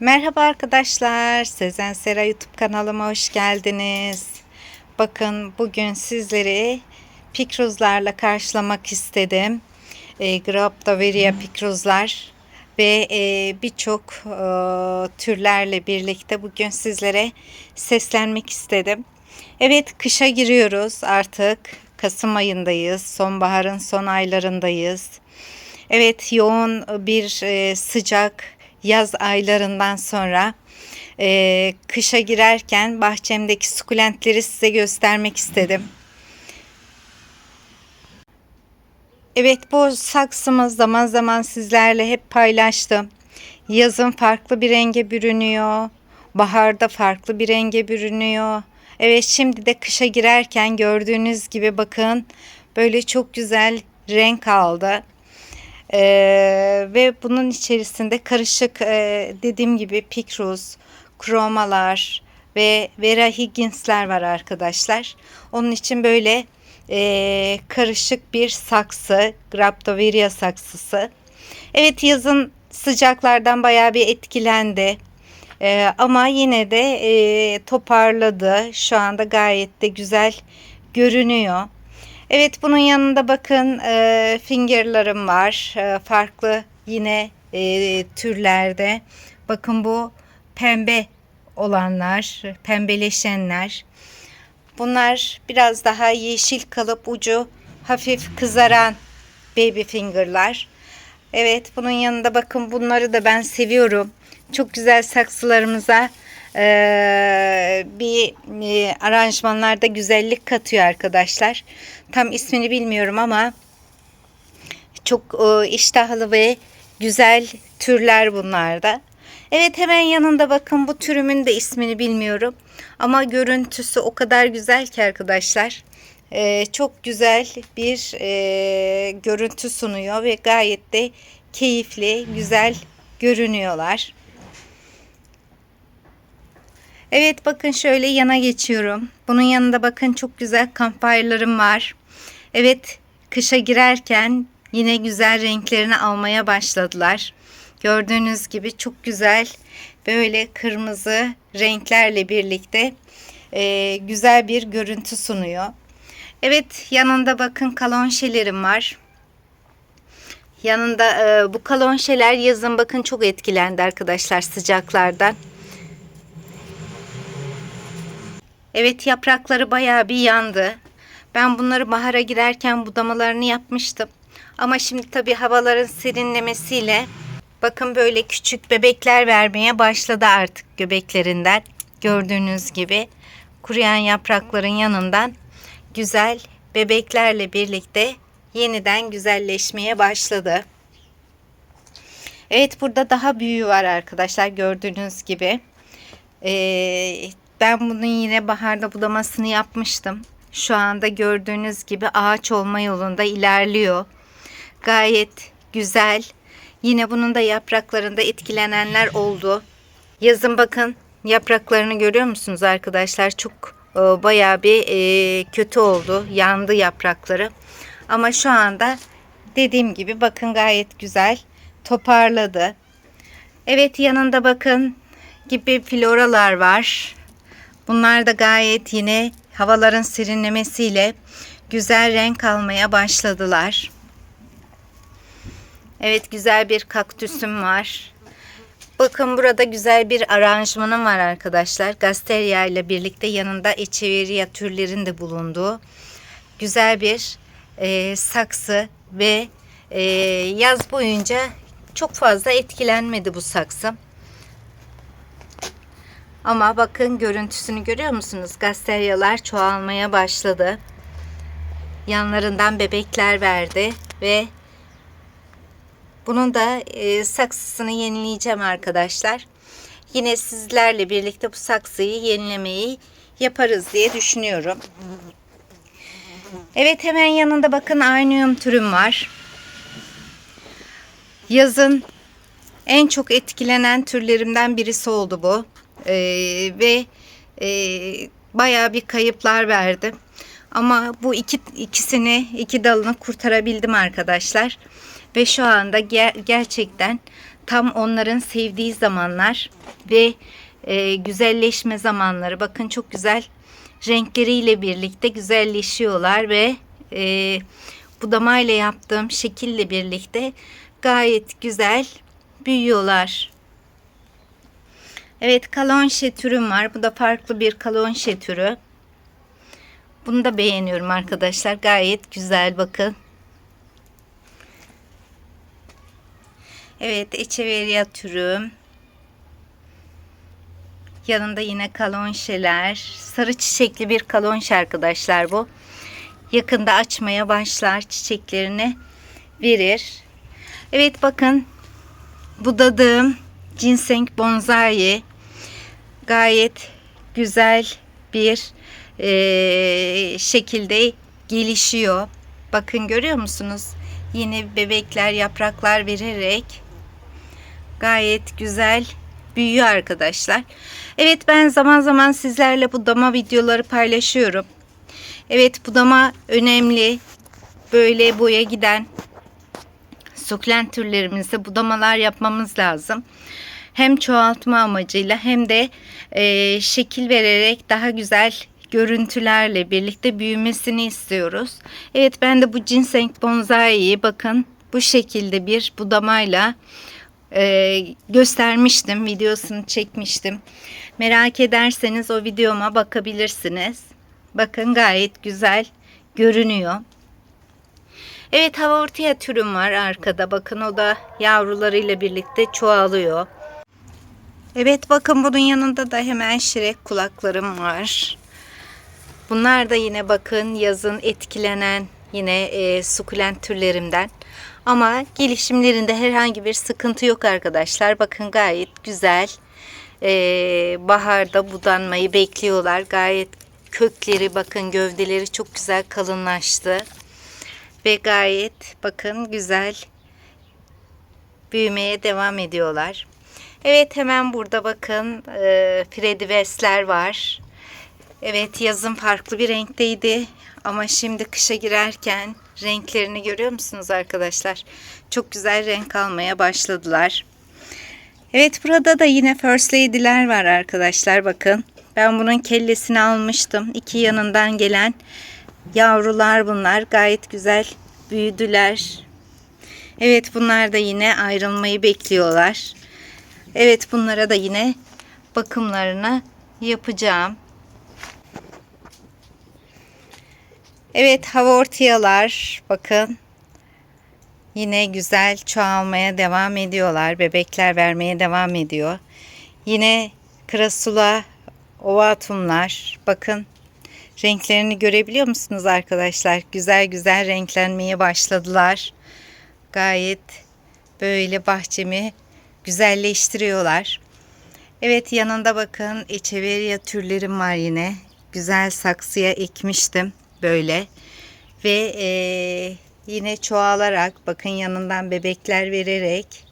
Merhaba arkadaşlar. Sezen Sera YouTube kanalıma hoş geldiniz. Bakın bugün sizleri pikruzlarla karşılamak istedim. E, Graptoveria pikruzlar ve e, birçok e, türlerle birlikte bugün sizlere seslenmek istedim. Evet kışa giriyoruz artık. Kasım ayındayız. Sonbaharın son aylarındayız. Evet yoğun bir e, sıcak yaz aylarından sonra e, kışa girerken bahçemdeki sukulentleri size göstermek istedim. Evet bu saksımız zaman zaman sizlerle hep paylaştım. Yazın farklı bir renge bürünüyor. Baharda farklı bir renge bürünüyor. Evet şimdi de kışa girerken gördüğünüz gibi bakın böyle çok güzel renk aldı. Ee, ve bunun içerisinde karışık e, dediğim gibi pikruz, kromalar ve Vera Higgins'ler var arkadaşlar. Onun için böyle e, karışık bir saksı, Graptoveria saksısı. Evet yazın sıcaklardan bayağı bir etkilendi. Ee, ama yine de e, toparladı. Şu anda gayet de güzel görünüyor. Evet bunun yanında bakın e, fingerlarım var. E, farklı yine e, türlerde. Bakın bu pembe olanlar, pembeleşenler. Bunlar biraz daha yeşil kalıp ucu hafif kızaran baby fingerlar. Evet bunun yanında bakın bunları da ben seviyorum. Çok güzel saksılarımıza e, bir e, aranjmanlarda güzellik katıyor arkadaşlar. Tam ismini bilmiyorum ama çok e, iştahlı ve güzel türler bunlarda. Evet hemen yanında bakın bu türümün de ismini bilmiyorum. Ama görüntüsü o kadar güzel ki arkadaşlar. E, çok güzel bir e, görüntü sunuyor ve gayet de keyifli, güzel görünüyorlar. Evet bakın şöyle yana geçiyorum. Bunun yanında bakın çok güzel campfire'larım var. Evet kışa girerken yine güzel renklerini almaya başladılar. Gördüğünüz gibi çok güzel böyle kırmızı renklerle birlikte e, güzel bir görüntü sunuyor. Evet yanında bakın kalonşelerim var. Yanında e, bu kalonşeler yazın bakın çok etkilendi arkadaşlar sıcaklardan. Evet yaprakları bayağı bir yandı. Ben bunları bahara girerken budamalarını yapmıştım. Ama şimdi tabii havaların serinlemesiyle bakın böyle küçük bebekler vermeye başladı artık göbeklerinden. Gördüğünüz gibi kuruyan yaprakların yanından güzel bebeklerle birlikte yeniden güzelleşmeye başladı. Evet burada daha büyüğü var arkadaşlar gördüğünüz gibi. Ee, ben bunun yine baharda budamasını yapmıştım. Şu anda gördüğünüz gibi ağaç olma yolunda ilerliyor. Gayet güzel. Yine bunun da yapraklarında etkilenenler oldu. Yazın bakın yapraklarını görüyor musunuz arkadaşlar? Çok e, bayağı bir e, kötü oldu. Yandı yaprakları. Ama şu anda dediğim gibi bakın gayet güzel toparladı. Evet yanında bakın gibi floralar var. Bunlar da gayet yine havaların serinlemesiyle güzel renk almaya başladılar. Evet güzel bir kaktüsüm var. Bakın burada güzel bir aranjmanım var arkadaşlar. Gasteria ile birlikte yanında Echeveria türlerin de bulunduğu güzel bir e, saksı ve e, yaz boyunca çok fazla etkilenmedi bu saksı. Ama bakın görüntüsünü görüyor musunuz? Gasteryalar çoğalmaya başladı. Yanlarından bebekler verdi ve bunun da e, saksısını yenileyeceğim arkadaşlar. Yine sizlerle birlikte bu saksıyı yenilemeyi yaparız diye düşünüyorum. Evet hemen yanında bakın arnium türüm var. Yazın en çok etkilenen türlerimden birisi oldu bu. Ee, ve e, bayağı bir kayıplar verdi. Ama bu iki ikisini, iki dalını kurtarabildim arkadaşlar. Ve şu anda ger gerçekten tam onların sevdiği zamanlar ve e, güzelleşme zamanları. Bakın çok güzel renkleriyle birlikte güzelleşiyorlar ve e, budamayla yaptığım şekille birlikte gayet güzel büyüyorlar. Evet kalonşe türüm var. Bu da farklı bir kalonşe türü. Bunu da beğeniyorum arkadaşlar. Gayet güzel bakın. Evet Echeveria türüm. Yanında yine kalonşeler. Sarı çiçekli bir kalonşe arkadaşlar bu. Yakında açmaya başlar çiçeklerini verir. Evet bakın budadığım ginseng bonsai gayet güzel bir e, şekilde gelişiyor. Bakın görüyor musunuz? Yeni bebekler, yapraklar vererek gayet güzel büyüyor arkadaşlar. Evet ben zaman zaman sizlerle budama videoları paylaşıyorum. Evet budama önemli. Böyle boya giden sukulent türlerimizde budamalar yapmamız lazım. Hem çoğaltma amacıyla hem de e, şekil vererek daha güzel görüntülerle birlikte büyümesini istiyoruz. Evet ben de bu ginseng bonsai'yi bakın bu şekilde bir budamayla e, göstermiştim. Videosunu çekmiştim. Merak ederseniz o videoma bakabilirsiniz. Bakın gayet güzel görünüyor. Evet hava ortaya türüm var arkada. Bakın o da yavrularıyla birlikte çoğalıyor. Evet bakın bunun yanında da hemen şirek kulaklarım var. Bunlar da yine bakın yazın etkilenen yine e, sukulent türlerimden. Ama gelişimlerinde herhangi bir sıkıntı yok arkadaşlar. Bakın gayet güzel. E, baharda budanmayı bekliyorlar. Gayet kökleri bakın gövdeleri çok güzel kalınlaştı. Ve gayet bakın güzel büyümeye devam ediyorlar. Evet hemen burada bakın e, Freddy West'ler var. Evet yazın farklı bir renkteydi ama şimdi kışa girerken renklerini görüyor musunuz arkadaşlar? Çok güzel renk almaya başladılar. Evet burada da yine First Lady'ler var arkadaşlar bakın. Ben bunun kellesini almıştım. İki yanından gelen yavrular bunlar. Gayet güzel büyüdüler. Evet bunlar da yine ayrılmayı bekliyorlar. Evet bunlara da yine bakımlarını yapacağım. Evet hava ortayalar bakın. Yine güzel çoğalmaya devam ediyorlar. Bebekler vermeye devam ediyor. Yine krasula ovatumlar bakın renklerini görebiliyor musunuz arkadaşlar? Güzel güzel renklenmeye başladılar. Gayet böyle bahçemi güzelleştiriyorlar. Evet yanında bakın echeveria türlerim var yine. Güzel saksıya ekmiştim böyle. Ve e, yine çoğalarak bakın yanından bebekler vererek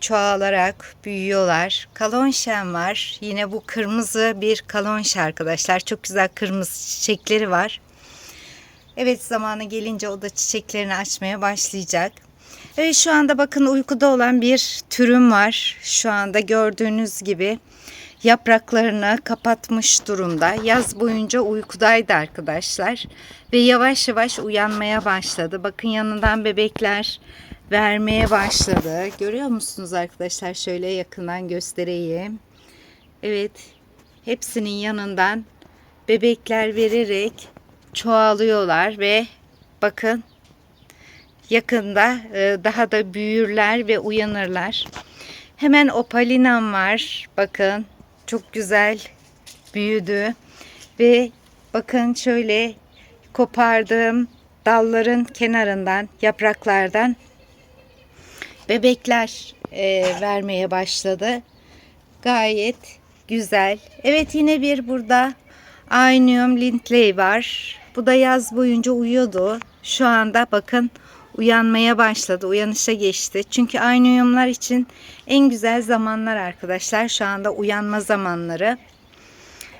çoğalarak büyüyorlar. Kalonşen var. Yine bu kırmızı bir kalonşe arkadaşlar. Çok güzel kırmızı çiçekleri var. Evet zamanı gelince o da çiçeklerini açmaya başlayacak. Evet şu anda bakın uykuda olan bir türüm var. Şu anda gördüğünüz gibi yapraklarını kapatmış durumda. Yaz boyunca uykudaydı arkadaşlar. Ve yavaş yavaş uyanmaya başladı. Bakın yanından bebekler vermeye başladı. Görüyor musunuz arkadaşlar? Şöyle yakından göstereyim. Evet. Hepsinin yanından bebekler vererek çoğalıyorlar ve bakın yakında e, daha da büyürler ve uyanırlar. Hemen opalinam var. Bakın çok güzel büyüdü ve bakın şöyle kopardığım dalların kenarından yapraklardan bebekler e, vermeye başladı. Gayet güzel. Evet yine bir burada Ainium Lindley var. Bu da yaz boyunca uyuyordu. Şu anda bakın uyanmaya başladı. Uyanışa geçti. Çünkü Ainium'lar için en güzel zamanlar arkadaşlar. Şu anda uyanma zamanları.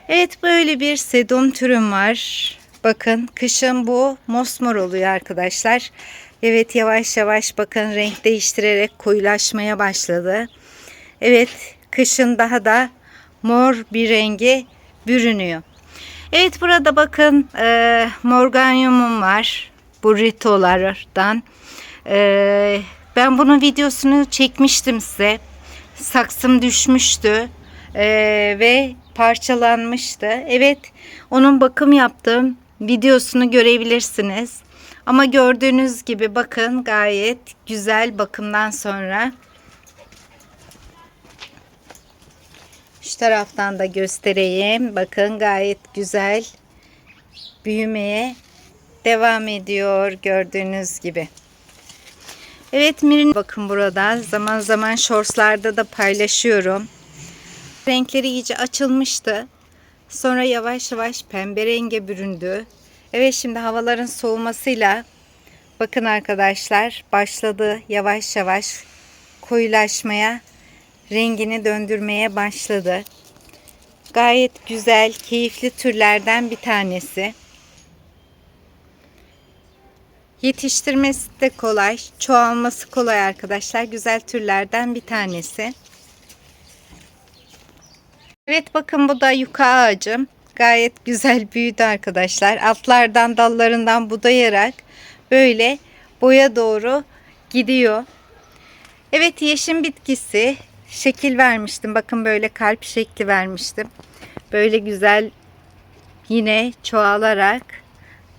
Evet böyle bir sedum türüm var. Bakın kışın bu mosmor oluyor arkadaşlar. Evet yavaş yavaş bakın renk değiştirerek koyulaşmaya başladı. Evet kışın daha da mor bir rengi bürünüyor. Evet burada bakın e, morganyumum var. Burritolardan. E, ben bunun videosunu çekmiştim size. Saksım düşmüştü e, ve parçalanmıştı. Evet onun bakım yaptığım videosunu görebilirsiniz. Ama gördüğünüz gibi bakın gayet güzel bakımdan sonra Şu taraftan da göstereyim. Bakın gayet güzel büyümeye devam ediyor gördüğünüz gibi. Evet Mirin bakın burada zaman zaman shortslarda da paylaşıyorum. Renkleri iyice açılmıştı. Sonra yavaş yavaş pembe renge büründü. Evet şimdi havaların soğumasıyla bakın arkadaşlar başladı yavaş yavaş koyulaşmaya rengini döndürmeye başladı. Gayet güzel, keyifli türlerden bir tanesi. Yetiştirmesi de kolay, çoğalması kolay arkadaşlar. Güzel türlerden bir tanesi. Evet bakın bu da yuka ağacım. Gayet güzel büyüdü arkadaşlar. Altlardan dallarından budayarak böyle boya doğru gidiyor. Evet yeşim bitkisi şekil vermiştim. Bakın böyle kalp şekli vermiştim. Böyle güzel yine çoğalarak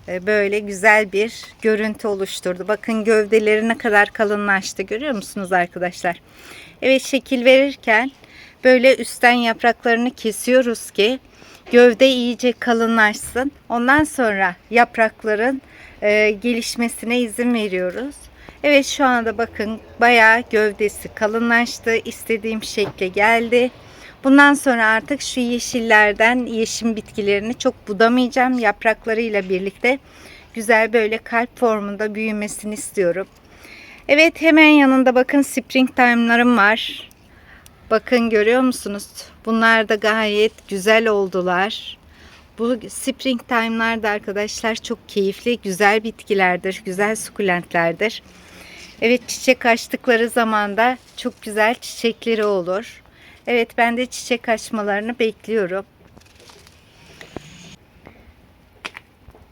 e, böyle güzel bir görüntü oluşturdu. Bakın gövdeleri ne kadar kalınlaştı görüyor musunuz arkadaşlar? Evet şekil verirken böyle üstten yapraklarını kesiyoruz ki gövde iyice kalınlaşsın. Ondan sonra yaprakların e, gelişmesine izin veriyoruz. Evet şu anda bakın bayağı gövdesi kalınlaştı. İstediğim şekle geldi. Bundan sonra artık şu yeşillerden yeşim bitkilerini çok budamayacağım. Yapraklarıyla birlikte güzel böyle kalp formunda büyümesini istiyorum. Evet hemen yanında bakın springtime'larım var. Bakın görüyor musunuz? Bunlar da gayet güzel oldular. Bu springtime'lar da arkadaşlar çok keyifli, güzel bitkilerdir, güzel sukulentlerdir. Evet çiçek açtıkları zaman da çok güzel çiçekleri olur. Evet ben de çiçek açmalarını bekliyorum.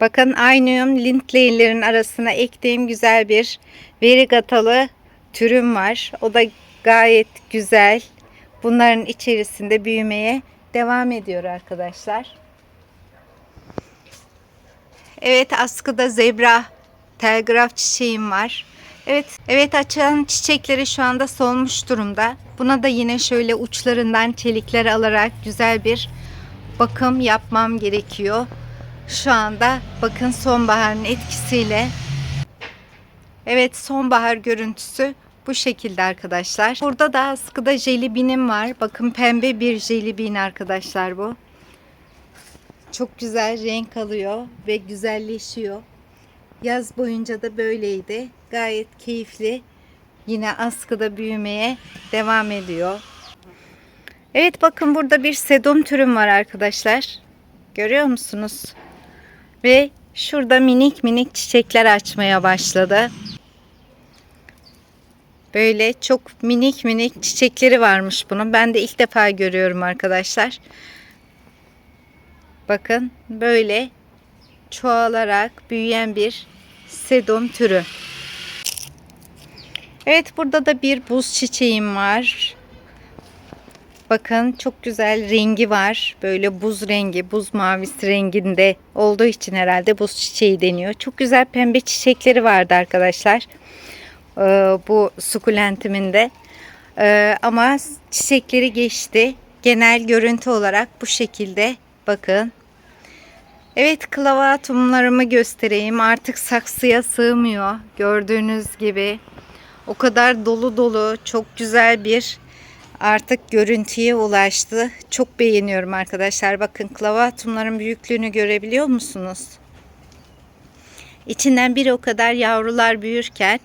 Bakın Aynium Lindley'lerin arasına ektiğim güzel bir verigatalı türüm var. O da gayet güzel. Bunların içerisinde büyümeye devam ediyor arkadaşlar. Evet askıda zebra telgraf çiçeğim var. Evet, evet açan çiçekleri şu anda solmuş durumda. Buna da yine şöyle uçlarından çelikler alarak güzel bir bakım yapmam gerekiyor. Şu anda bakın sonbaharın etkisiyle Evet sonbahar görüntüsü bu şekilde arkadaşlar. Burada da askıda jelibinim var. Bakın pembe bir jelibin arkadaşlar bu. Çok güzel renk alıyor ve güzelleşiyor. Yaz boyunca da böyleydi. Gayet keyifli. Yine askıda büyümeye devam ediyor. Evet bakın burada bir sedum türüm var arkadaşlar. Görüyor musunuz? Ve şurada minik minik çiçekler açmaya başladı. Böyle çok minik minik çiçekleri varmış bunun. Ben de ilk defa görüyorum arkadaşlar. Bakın böyle çoğalarak büyüyen bir sedum türü. Evet burada da bir buz çiçeğim var. Bakın çok güzel rengi var. Böyle buz rengi, buz mavisi renginde olduğu için herhalde buz çiçeği deniyor. Çok güzel pembe çiçekleri vardı arkadaşlar. Ee, bu sukulentimin de. Ee, ama çiçekleri geçti. Genel görüntü olarak bu şekilde. Bakın Evet klavatumlarımı göstereyim. Artık saksıya sığmıyor. Gördüğünüz gibi. O kadar dolu dolu çok güzel bir artık görüntüye ulaştı. Çok beğeniyorum arkadaşlar. Bakın klavatumların büyüklüğünü görebiliyor musunuz? İçinden bir o kadar yavrular büyürken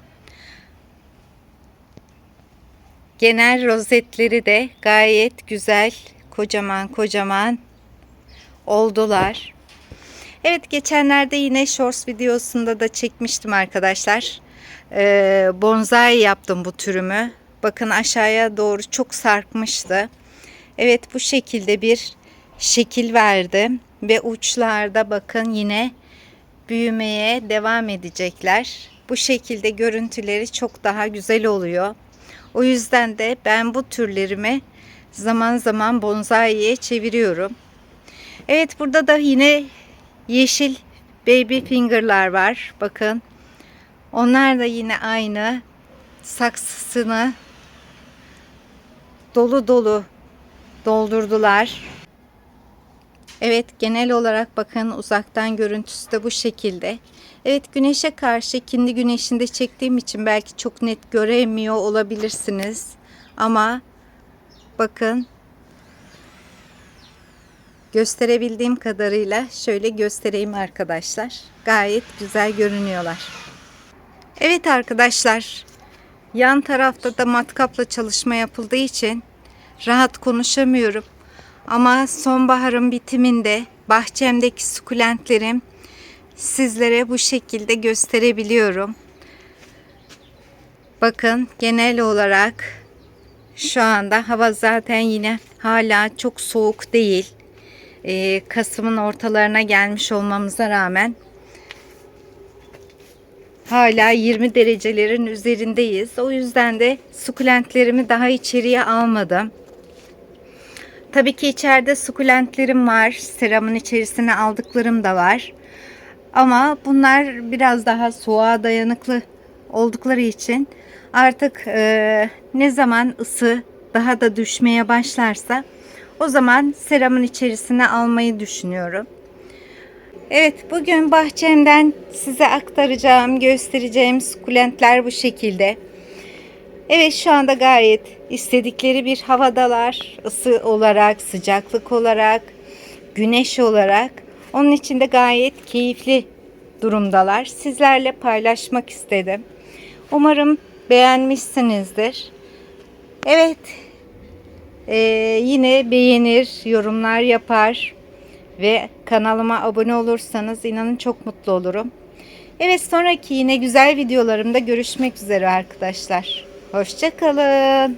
genel rozetleri de gayet güzel, kocaman kocaman oldular. Evet geçenlerde yine shorts videosunda da çekmiştim arkadaşlar. e, bonsai yaptım bu türümü. Bakın aşağıya doğru çok sarkmıştı. Evet bu şekilde bir şekil verdim ve uçlarda bakın yine büyümeye devam edecekler. Bu şekilde görüntüleri çok daha güzel oluyor. O yüzden de ben bu türlerimi zaman zaman bonsai'ye çeviriyorum. Evet burada da yine yeşil baby finger'lar var. Bakın. Onlar da yine aynı saksısını dolu dolu doldurdular. Evet genel olarak bakın uzaktan görüntüsü de bu şekilde. Evet güneşe karşı kendi güneşinde çektiğim için belki çok net göremiyor olabilirsiniz. Ama bakın gösterebildiğim kadarıyla şöyle göstereyim arkadaşlar. Gayet güzel görünüyorlar. Evet arkadaşlar yan tarafta da matkapla çalışma yapıldığı için rahat konuşamıyorum. Ama sonbaharın bitiminde bahçemdeki sukulentlerim sizlere bu şekilde gösterebiliyorum. Bakın genel olarak şu anda hava zaten yine hala çok soğuk değil. Ee, Kasım'ın ortalarına gelmiş olmamıza rağmen hala 20 derecelerin üzerindeyiz. O yüzden de sukulentlerimi daha içeriye almadım. Tabii ki içeride sukulentlerim var. Seramın içerisine aldıklarım da var. Ama bunlar biraz daha soğuğa dayanıklı oldukları için artık e, ne zaman ısı daha da düşmeye başlarsa o zaman seramın içerisine almayı düşünüyorum. Evet bugün bahçemden size aktaracağım, göstereceğim sukulentler bu şekilde. Evet şu anda gayet istedikleri bir havadalar. ısı olarak, sıcaklık olarak, güneş olarak. Onun için de gayet keyifli durumdalar. Sizlerle paylaşmak istedim. Umarım beğenmişsinizdir. Evet. Ee, yine beğenir, yorumlar yapar ve kanalıma abone olursanız inanın çok mutlu olurum. Evet sonraki yine güzel videolarımda görüşmek üzere arkadaşlar. Hoşçakalın.